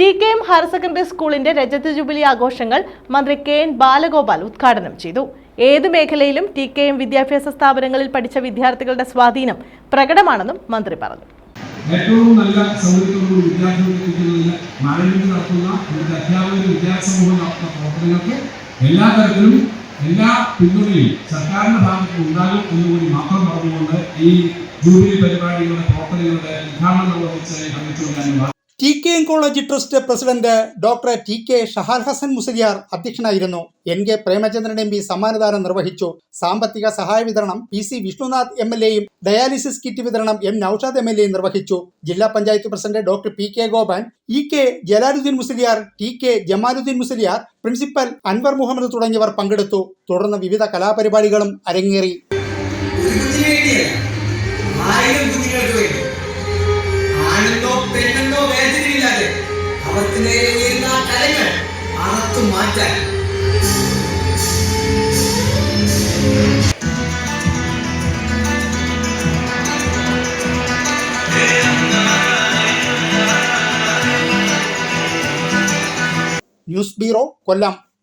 T K M higher secondary സ്കൂളിന്റെ രജത jubilee ആഘോഷങ്ങൾ മന്ത്രി കെ എൻ ബാലഗോപാൽ ഉദ്ഘാടനം ചെയ്തു. ഏത് മേഖലയിലും ടി കെ എം വിദ്യാഭ്യാസ സ്ഥാപനങ്ങളിൽ പഠിച്ച വിദ്യാർത്ഥികളുടെ സ്വാധീനം പ്രകടമാണെന്നും മന്ത്രി പറഞ്ഞു. ഏറ്റവും നല്ല സൗകര്യത്തോടുകൂടി വിദ്യാർത്ഥികളെ എത്തിക്കുന്നതിന് മാനേജ്മെന്റ് നടത്തുന്ന ഇവിടുത്തെ അധ്യാപകരും വിദ്യാർത്ഥി സമൂഹം നടത്തുന്ന പ്രവർത്തനങ്ങൾക്ക് എല്ലാ തരത്തിലും എല്ലാ പിന്തുണയും സർക്കാരിന്റെ ഭാഗത്ത് ഉണ്ടാകും എന്നുകൂടി മാത്രം പറഞ്ഞുകൊണ്ട് ഈ ജൂബിലി പരിപാടികളുടെ പ്രവർത്തനങ്ങളുടെ ഉദ്ഘാടനം ഞാൻ വാ- T K M college trust president doctor T K Shahal Hasan Musaliyar അധ്യക്ഷനായിരുന്നു. N K Premachandran M P സമ്മാനദാനം നിർവഹിച്ചു. സാമ്പത്തിക സഹായ വിതരണം P C Vishnunath M L എയും ഡയാലിസിസ് കിറ്റ് വിതരണം എം നൌഷാദ് എം എൽ എയും നിർവഹിച്ചു. ജില്ലാ panchayat president doctor P K Gopan E K Jalaluddin Musaliyar T K Jamaluddin Musaliyar principal Anwar Muhammad തുടങ്ങിയവർ പങ്കെടുത്തു. തുടർന്ന് വിവിധ കലാപരിപാടികളും അരങ്ങേറി. ആ കലങ്ങൾ അറത്തു മാറ്റാൻ ന്യൂസ് ബ്യൂറോ കൊല്ലം.